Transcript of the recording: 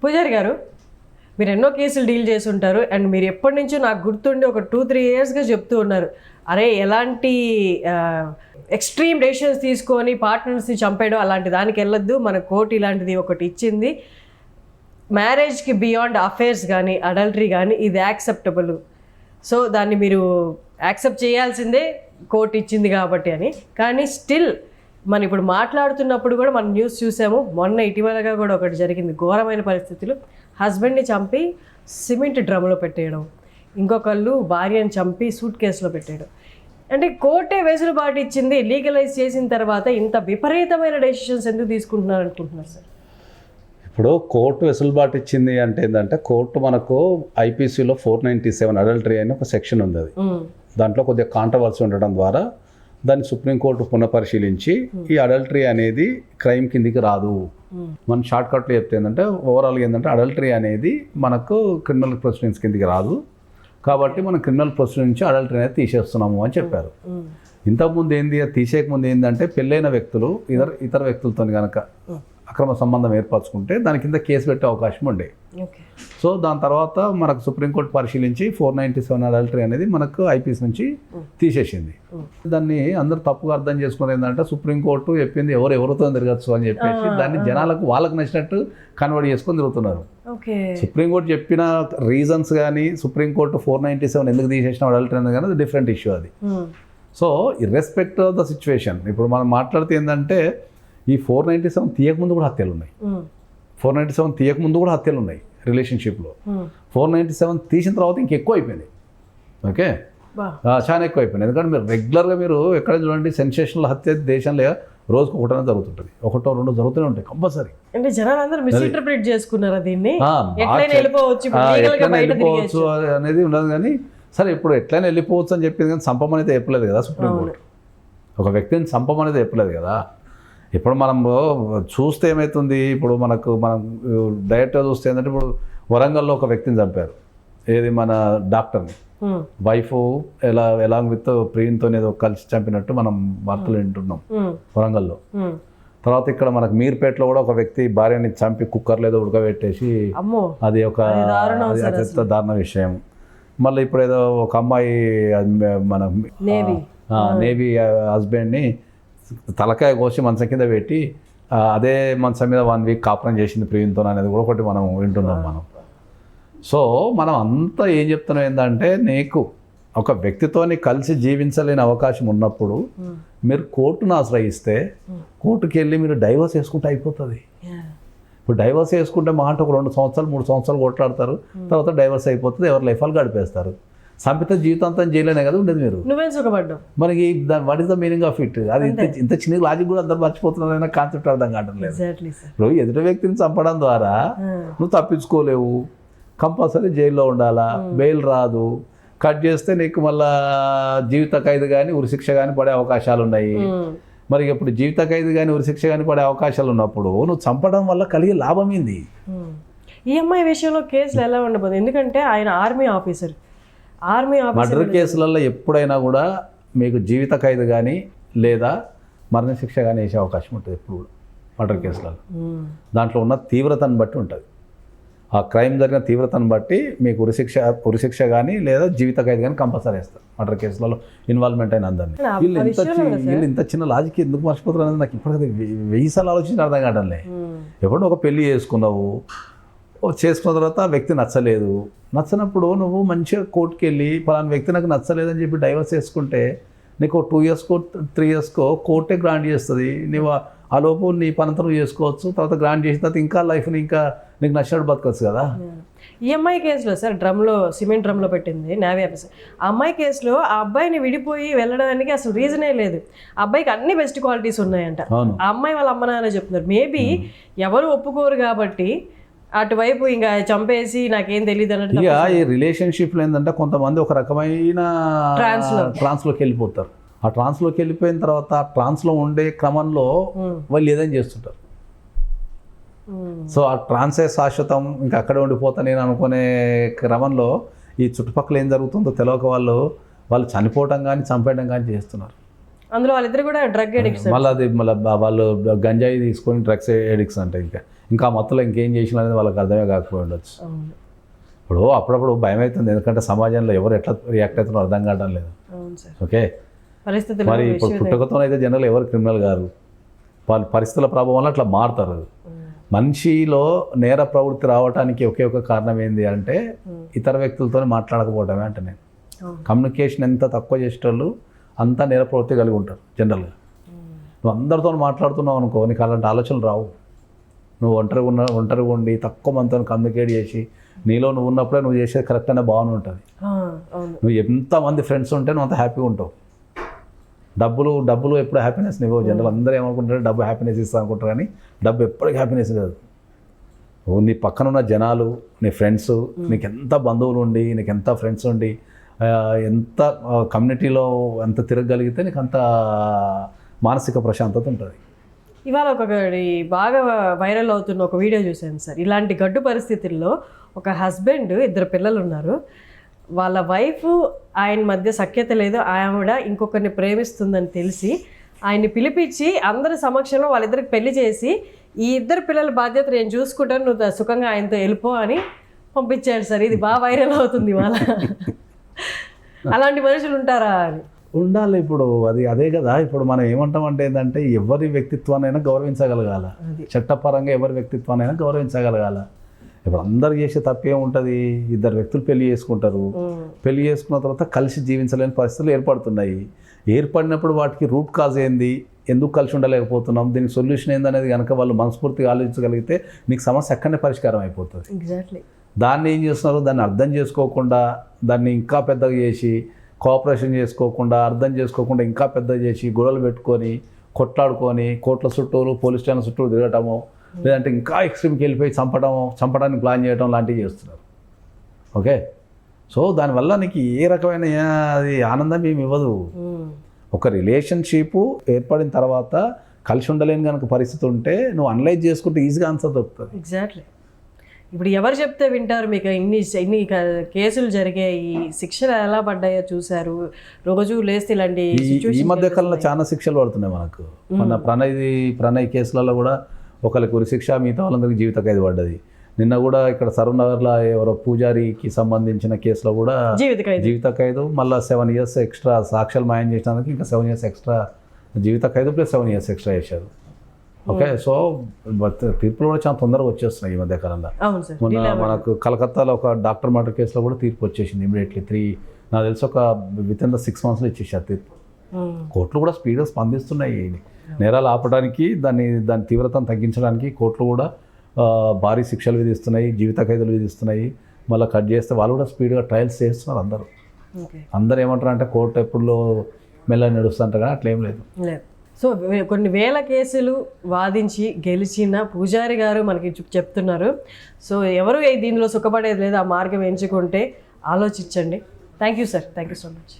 పూజారి గారు మీరు ఎన్నో కేసులు డీల్ చేసి ఉంటారు అండ్ మీరు ఎప్పటి నుంచో నాకు గుర్తుండి ఒక టూ త్రీ ఇయర్స్గా చెప్తూ ఉన్నారు. అరే ఎలాంటి ఎక్స్ట్రీమ్ డెసిషన్స్ తీసుకొని పార్ట్నర్స్ని చంపేయడం అలాంటి దానికి వెళ్ళొద్దు. మన కోర్టు ఇలాంటిది ఒకటి ఇచ్చింది. మ్యారేజ్కి బియాండ్ అఫేర్స్ కానీ అడల్టరీ కానీ ఇది యాక్సెప్టబుల్. సో దాన్ని మీరు యాక్సెప్ట్ చేయాల్సిందే కోర్టు ఇచ్చింది కాబట్టి అని. కానీ స్టిల్ మనం ఇప్పుడు మాట్లాడుతున్నప్పుడు కూడా మనం న్యూస్ చూసాము. మొన్న ఇటీవలగా కూడా ఒకటి జరిగింది. ఘోరమైన పరిస్థితులు. హస్బెండ్ని చంపి సిమెంట్ డ్రమ్లో పెట్టేయడం. ఇంకొకళ్ళు భార్యని చంపి సూట్ కేసులో పెట్టేయడం. అంటే కోర్టే వెసులుబాటు ఇచ్చింది. లీగలైజ్ చేసిన తర్వాత ఇంత విపరీతమైన డెసిషన్స్ ఎందుకు తీసుకుంటున్నారు అనుకుంటున్నారు సార్ ఇప్పుడు కోర్టు వెసులుబాటు ఇచ్చింది అంటే ఏంటంటే కోర్టు మనకు ఐపీసీలో ఫోర్ నైంటీ సెవెన్ అడల్టరీ అని ఒక సెక్షన్ ఉంది అది. దాంట్లో కొద్దిగా కాంట్రవర్సీ ఉండడం ద్వారా దాన్ని సుప్రీంకోర్టు పునఃపరిశీలించి ఈ అడల్టరీ అనేది క్రైమ్ కిందికి రాదు. మన మనం షార్ట్ కట్లో చెప్తే ఏంటంటే ఓవరాల్గా ఏంటంటే అడల్టరీ అనేది మనకు క్రిమినల్ ప్రొసీడింగ్స్ కిందికి రాదు. కాబట్టి మనం క్రిమినల్ ప్రొసీడింగ్ నుంచి అడల్టరీ అనేది తీసేస్తున్నాము అని చెప్పారు. ఇంతకుముందు ఏంది అది తీసేయకముందు ఏంటంటే పెళ్ళైన వ్యక్తులు ఇతర ఇతర వ్యక్తులతో కనుక అక్రమ సంబంధం ఏర్పరచుకుంటే దాని కింద కేసు పెట్టే అవకాశం ఉండే. సో దాని తర్వాత మనకు సుప్రీంకోర్టు పరిశీలించి ఫోర్ నైంటీ సెవెన్ అడల్టరీ అనేది మనకు ఐపీఎస్ నుంచి తీసేసింది. దాన్ని అందరూ తప్పుగా అర్థం చేసుకున్నది ఏంటంటే సుప్రీంకోర్టు చెప్పింది ఎవరు ఎవరితో తిరగచ్చు అని చెప్పేసి దాన్ని జనాలకు వాళ్ళకి నచ్చినట్టు కన్వర్ట్ చేసుకొని తిరుగుతున్నారు. సుప్రీంకోర్టు చెప్పిన రీజన్స్ కానీ సుప్రీంకోర్టు ఫోర్ నైంటీ సెవెన్ ఎందుకు తీసేసిన అడల్టరీ అనేది కానీ డిఫరెంట్ ఇష్యూ అది. So irrespective of the situation ఇప్పుడు మనం మాట్లాడితే ఏంటంటే ఈ ఫోర్ నైంటీ సెవెన్ తీయకముందు కూడా హత్యలు ఉన్నాయి. ఫోర్ నైంటీ సెవెన్ తీయకముందు కూడా హత్యలు ఉన్నాయి రిలేషన్షిప్లో. ఫోర్ నైంటీ సెవెన్ తీసిన తర్వాత ఇంకెక్కువ అయిపోయింది ఓకే? చాలా ఎక్కువ అయిపోయింది ఎందుకంటే మీరు రెగ్యులర్గా మీరు ఎక్కడ చూడండి సెన్సేషనల్ హత్య దేశంలో రోజుకు ఒకటనే జరుగుతుంటుంది. ఒకటో రెండు జరుగుతూనే ఉంటాయి కంపల్సరీ. అంటే జనాలందరూ మిస్ఇంటర్ప్రిట్ చేసుకున్నారా దీన్ని? వెళ్ళిపోవచ్చు. అనేది ఉండదు కానీ సరే ఇప్పుడు ఎట్లయినా వెళ్ళిపోవచ్చు అని చెప్పింది కానీ అయితే చెప్పలేదు కదా సుప్రీంకోర్టు. ఒక వ్యక్తిని అయితే చెప్పలేదు కదా. ఇప్పుడు మనం చూస్తే ఏమవుతుంది ఇప్పుడు మనకు మనం డైరెక్ట్గా చూస్తే ఏంటంటే ఇప్పుడు వరంగల్లో ఒక వ్యక్తిని చంపారు. ఏది? మన డాక్టర్ని. వైఫ్ ఎలా ఎలాంగ్ విత్ ప్రియంతో ఏదో కలిసి చంపినట్టు మనం వార్తలు వింటున్నాం. వరంగల్లో. తర్వాత ఇక్కడ మనకు మీర్పేటలో కూడా ఒక వ్యక్తి భార్యని చంపి కుక్కర్లో ఏదో ఉడకబెట్టేసి అది ఒక అత్యంత దారుణ విషయం. మళ్ళీ ఇప్పుడు ఏదో ఒక అమ్మాయి మన నేవీ. హస్బెండ్ని తలకాయ కోసి మంచం కింద పెట్టి అదే మంచం మీద వన్ వీక్ కాపురం చేసింది ప్రియంతో అనేది కూడా ఒకటి మనం వింటున్నాం మనం. సో మనం అంతా ఏం చెప్తున్నాం ఏంటంటే నీకు ఒక వ్యక్తితోని కలిసి జీవించలేని అవకాశం ఉన్నప్పుడు మీరు కోర్టును ఆశ్రయిస్తే కోర్టుకి వెళ్ళి మీరు డైవర్స్ వేసుకుంటే అయిపోతుంది. ఇప్పుడు డైవర్స్ వేసుకుంటే మా అంటే ఒక రెండు సంవత్సరాలు మూడు సంవత్సరాలు కొట్లాడతారు తర్వాత డైవర్స్ అయిపోతుంది ఎవరు లైఫ్ వాళ్ళు గడిపేస్తారు. సంపిత జీవితాంతం చేయలేనే కదా ఉండేది మీరు? నువ్వేం సుఖపడ్డావు? మనకి దాని what is the meaning of it అది ఇంత ఇంత చిన్న లాజిక్ కూడా అందరు మర్చిపోతున్నారైనా కాన్సెప్ట్ అర్థం ఎగ్జాక్ట్లీ సార్ ఇప్పుడు ఎదుటి వ్యక్తిని చంపడం ద్వారా నువ్వు తప్పించుకోలేవు. కంపల్సరీ జైల్లో ఉండాలా? బెయిల్ రాదు. కట్ చేస్తే నీకు మళ్ళా జీవిత ఖైదు కానీ ఉరిశిక్ష కానీ పడే అవకాశాలు ఉన్నాయి. మరి ఇప్పుడు జీవిత ఖైదు కానీ ఉరిశిక్ష కానీ పడే అవకాశాలు ఉన్నప్పుడు నువ్వు చంపడం వల్ల కలిగే లాభం ఏంది? ఈ అమ్మాయి విషయంలో కేసులు ఎలా ఉండబోదు? ఎందుకంటే ఆయన ఆర్మీ ఆఫీసర్. ఆర్మీ మర్డర్ కేసులలో ఎప్పుడైనా కూడా మీకు జీవిత ఖైదు కానీ లేదా మరణశిక్ష కానీ వేసే అవకాశం ఉంటుంది ఎప్పుడు కూడా మర్డర్ కేసులలో. దాంట్లో ఉన్న తీవ్రతను బట్టి ఉంటుంది. ఆ క్రైమ్ జరిగిన తీవ్రతను బట్టి మీకు ఉరిశిక్ష ఉరిశిక్ష కానీ లేదా జీవిత ఖైదు కానీ కంపల్సరీ వేస్తారు మర్డర్ కేసులలో ఇన్వాల్వ్మెంట్ అయిన అందరినీ. వీళ్ళు ఇంత వీళ్ళు ఇంత చిన్న లాజిక్ ఎందుకు మర్చిపోతారు అనేది నాకు ఇప్పటికీ వెయ్యి సార్లు ఆలోచించి అర్థం కావడంలే ఎప్పుడో ఒక పెళ్ళి చేసుకున్నావు చేసుకున్న తర్వాత ఆ వ్యక్తి నచ్చలేదు. నచ్చనప్పుడు నువ్వు మంచిగా కోర్టుకి వెళ్ళి పలానా వ్యక్తి నాకు నచ్చలేదని చెప్పి డైవర్స్ చేసుకుంటే నీకు టూ ఇయర్స్కో త్రీ ఇయర్స్కో కోర్టే గ్రాంట్ చేస్తుంది. నువ్వు ఆ- లోపు నీ పనంతా నువ్వు చేసుకోవచ్చు. తర్వాత గ్రాంట్ చేసిన తర్వాత ఇంకా లైఫ్ని ఇంకా నీకు నచ్చినట్టు బతకచ్చు కదా. Yeah. ఈ అమ్మాయి కేసులో సార్ డ్రమ్లో సిమెంట్ డ్రమ్లో పెట్టింది నేవీ ఆఫీసర్. ఆ అమ్మాయి కేసులో ఆ అబ్బాయిని విడిపోయి వెళ్ళడానికి అసలు రీజనే లేదు. అబ్బాయికి అన్ని బెస్ట్ క్వాలిటీస్ ఉన్నాయంట. ఆ అమ్మాయి వాళ్ళ అమ్మ నాన్న చెప్తున్నారు. మేబీ ఎవరు ఒప్పుకోరు కాబట్టి అటువైపు ఇంకా చంపేసి నాకేం తెలియదు అన్నట్టు ఇక ఈ రిలేషన్షిప్లో ఏంటంటే కొంతమంది ఒక రకమైన. ట్రాన్స్లోకి వెళ్ళిపోతారు. ఆ ట్రాన్స్లోకి వెళ్ళిపోయిన తర్వాత ఆ ట్రాన్స్లో ఉండే క్రమంలో ఉమ్, వాళ్ళు ఏదైనా చేస్తుంటారు. ఉమ్, సో ఆ ట్రాన్సే శాశ్వతం ఇంకా అక్కడే ఉండిపోతా నేను అనుకునే క్రమంలో ఈ చుట్టుపక్కల ఏం జరుగుతుందో తెలియక వాళ్ళు వాళ్ళు చనిపోవటం కానీ చంపేయడం కానీ చేస్తున్నారు. అందులో వాళ్ళిద్దరు కూడా డ్రగ్ ఎడిక్ట్స్ మళ్ళీ అది మళ్ళీ వాళ్ళు గంజాయి తీసుకొని డ్రగ్స్ ఎడిక్స్ అంటే ఇంకా. ఇంకా మత్తులో ఇంకేం చేసిన అనేది వాళ్ళకి అర్థమే కాకపోయి ఉండొచ్చు. ఇప్పుడు అప్పుడప్పుడు భయం అవుతుంది ఎందుకంటే సమాజంలో ఎవరు ఎట్లా రియాక్ట్ అవుతున్నారో అర్థం కావడం లేదు. ఓకే? మరి ఇప్పుడు పుట్టుకతోనైతే జనరల్ ఎవరు క్రిమినల్ గారు? వాళ్ళ పరిస్థితుల ప్రభావం వల్ల అట్లా మారుతారు. మనిషిలో నేర ప్రవృత్తి రావడానికి ఒకే ఒక కారణం ఏంది అంటే ఇతర వ్యక్తులతో మాట్లాడకపోవడమే అంటే నేను. కమ్యూనికేషన్ ఎంత తక్కువ చేసేటోళ్ళు అంత నేర ప్రవృత్తి కలిగి ఉంటారు జనరల్గా. నువ్వు అందరితో మాట్లాడుతున్నావు అనుకో నీకు అలాంటి ఆలోచనలు రావు. నువ్వు ఒంటరిగా ఉన్న ఒంటరిగా ఉండి తక్కువ మందితో కమ్యూనికేట్ చేసి నీలో నువ్వు ఉన్నప్పుడే నువ్వు చేసేది కరెక్ట్ అనే భావన ఉంటుంది. నువ్వు ఎంతమంది ఫ్రెండ్స్ ఉంటే నువ్వు అంత హ్యాపీగా ఉంటావు. డబ్బులు డబ్బులు ఎప్పుడు హ్యాపీనెస్ ఇవ్వవు. జనరల్ అందరూ ఏమనుకుంటారు? డబ్బు హ్యాపీనెస్ ఇస్తా అనుకుంటారు కానీ డబ్బు ఎప్పటికీ హ్యాపీనెస్ కాదు. నువ్వు నీ పక్కన ఉన్న జనాలు నీ ఫ్రెండ్స్ నీకు ఎంత బంధువులు ఉండి నీకు ఎంత ఫ్రెండ్స్ ఉండి ఎంత కమ్యూనిటీలో ఎంత తిరగగలిగితే నీకు అంత మానసిక ప్రశాంతత ఉంటుంది. ఇవాళ ఒకటి బాగా వైరల్ అవుతున్న ఒక వీడియో చూశాను సార్. ఇలాంటి గడ్డు పరిస్థితుల్లో ఒక హస్బెండ్ ఇద్దరు పిల్లలు ఉన్నారు. వాళ్ళ వైఫ్ ఆయన మధ్య సఖ్యత లేదు. ఆవిడ ఇంకొకరిని ప్రేమిస్తుందని తెలిసి ఆయన్ని పిలిపించి అందరి సమక్షంలో వాళ్ళిద్దరికి పెళ్ళి చేసి ఈ ఇద్దరు పిల్లల బాధ్యత నేను చూసుకుంటాను నువ్వు సుఖంగా ఆయనతో వెళ్ళిపో అని పంపించాడు సార్. ఇది బాగా వైరల్ అవుతుంది ఇవాళ. అలాంటి మనుషులు ఉంటారా అని. ఉండాలి. ఇప్పుడు అది అదే కదా. ఇప్పుడు మనం ఏమంటామంటే ఏంటంటే ఎవరి వ్యక్తిత్వానైనా గౌరవించగలగాల. చట్టపరంగా ఎవరి వ్యక్తిత్వానైనా గౌరవించగలగాల. ఇప్పుడు అందరు చేసే తప్పేం ఉంటుంది? ఇద్దరు వ్యక్తులు పెళ్ళి చేసుకుంటారు. పెళ్ళి చేసుకున్న తర్వాత కలిసి జీవించలేని పరిస్థితులు ఏర్పడుతున్నాయి. ఏర్పడినప్పుడు వాటికి రూట్ కాజ్ ఏంది? ఎందుకు కలిసి ఉండలేకపోతున్నాం? దీనికి సొల్యూషన్ ఏందనేది కనుక వాళ్ళు మనస్ఫూర్తిగా ఆలోచించగలిగితే నీకు సమస్య అక్కడనే పరిష్కారం అయిపోతుంది. ఎగ్జాక్ట్లీ దాన్ని ఏం చేస్తున్నారు? దాన్ని అర్థం చేసుకోకుండా దాన్ని ఇంకా పెద్దగా చేసి కోఆపరేషన్ చేసుకోకుండా అర్థం చేసుకోకుండా ఇంకా పెద్దగా చేసి గొడవలు పెట్టుకొని కొట్లాడుకొని కోట్ల చుట్టూరు పోలీస్ స్టేషన్ చుట్టూరు తిరగటము లేదంటే ఇంకా ఎక్స్ట్రీమ్కి వెళ్ళిపోయి చంపడం చంపడానికి ప్లాన్ చేయడం లాంటివి చేస్తున్నారు. ఓకే? సో దానివల్ల నీకు ఏ రకమైన అది ఆనందం ఏమి ఇవ్వదు. ఒక రిలేషన్షిప్ ఏర్పడిన తర్వాత కలిసి ఉండలేని కనుక పరిస్థితి ఉంటే నువ్వు అనలైజ్ చేసుకుంటే ఈజీగా ఆన్సర్ దొరుకుతుంది. ఎగ్జాక్ట్లీ. ఇప్పుడు ఎవరు చెప్తే వింటారు మీకు? ఇన్ని ఇన్ని కేసులు జరిగాయి. శిక్షలు ఎలా పడ్డాయో చూశారు. రోజు లేస్తే ఇలాంటి ఈ- మధ్య కాలంలో చాలా శిక్షలు పడుతున్నాయి మనకు. మన ప్రణయ్ ప్రణయ్ కేసులలో కూడా ఒకరికి ఉరి శిక్ష మిగతా వాళ్ళందరికీ జీవిత ఖైదు పడ్డది. నిన్న కూడా ఇక్కడ సరూనగర్లో ఎవరో పూజారికి సంబంధించిన కేసులో కూడా జీవిత ఖైదు. జీవిత ఖైదు మళ్ళీ సెవెన్ ఇయర్స్ ఎక్స్ట్రా సాక్ష్యాలు మాయం చేసినందుకు ఇంకా సెవెన్ ఇయర్స్ ఎక్స్ట్రా జీవిత ఖైదు ప్లస్ సెవెన్ ఇయర్స్ ఎక్స్ట్రా చేశారు. ఓకే సో బట్ తీర్పులు కూడా చాలా తొందరగా వచ్చేస్తున్నాయి ఈ మధ్య కాలంలో. మొన్న మనకు కలకత్తాలో ఒక డాక్టర్ మర్డర్ కేసులో కూడా తీర్పు వచ్చేసింది ఇమీడియట్లీ త్రీ నాకు తెలిసి ఒక విత్ ఇన్ ద సిక్స్ మంత్స్లో ఇచ్చేసారు తీర్పు. కోర్టులు కూడా స్పీడ్గా స్పందిస్తున్నాయి. నేరాలు ఆపడానికి దాన్ని దాని తీవ్రతను తగ్గించడానికి కోర్టులు కూడా భారీ శిక్షలు విధిస్తున్నాయి జీవిత ఖైదులు విధిస్తున్నాయి. మళ్ళీ కట్ చేస్తే వాళ్ళు కూడా స్పీడ్గా ట్రయల్స్ చేస్తున్నారు అందరూ. అందరూ ఏమంటారు అంటే కోర్టు ఎప్పుడులో మెల్ల నడుస్తుంటారు కానీ అట్లేం లేదు. సో కొన్ని వేల కేసులు వాదించి గెలిచిన పూజారి గారు మనకి చెప్తున్నారు. సో ఎవరు దీనిలో సుఖపడేది లేదు ఆ మార్గం ఎంచుకుంటే ఆలోచించండి. Thank you sir. Thank you so much.